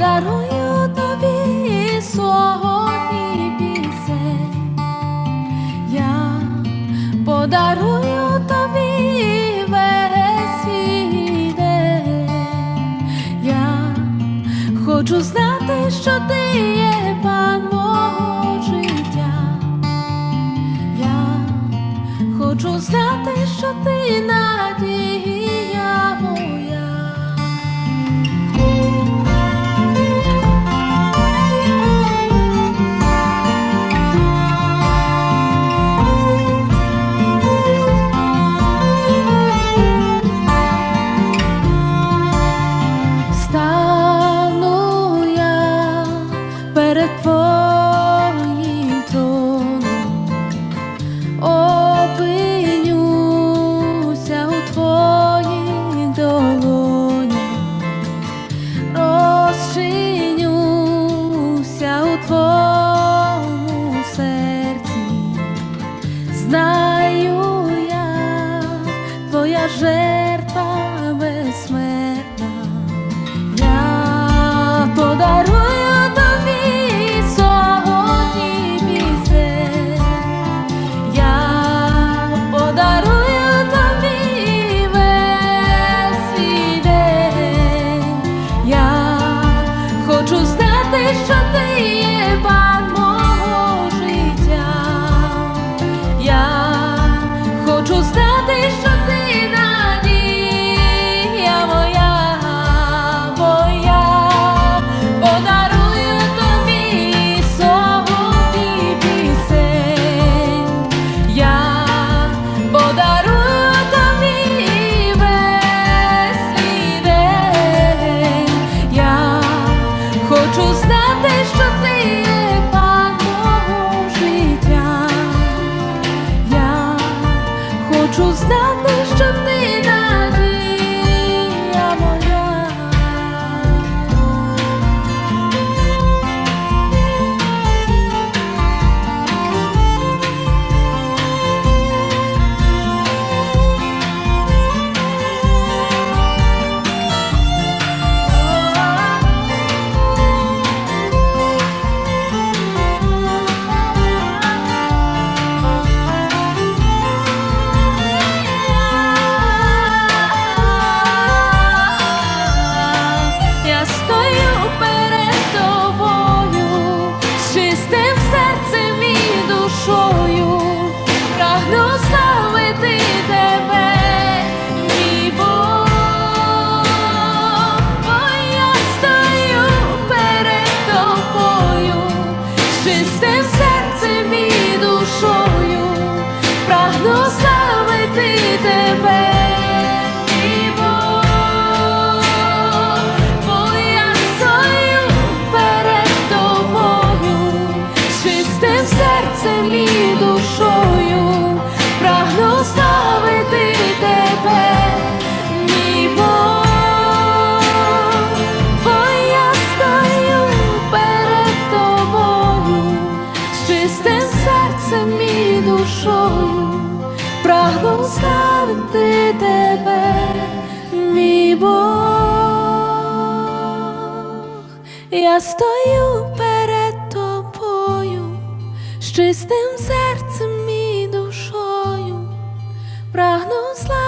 подарую тобі сьогодні пісень, я подарую тобі весь день, я хочу знати, що ти є паного життя, я хочу знати. wish те, що ти. душою, прагну славити тебе, мій Бог, я стою перед тобою, з чистим серцем і душою, прагну славити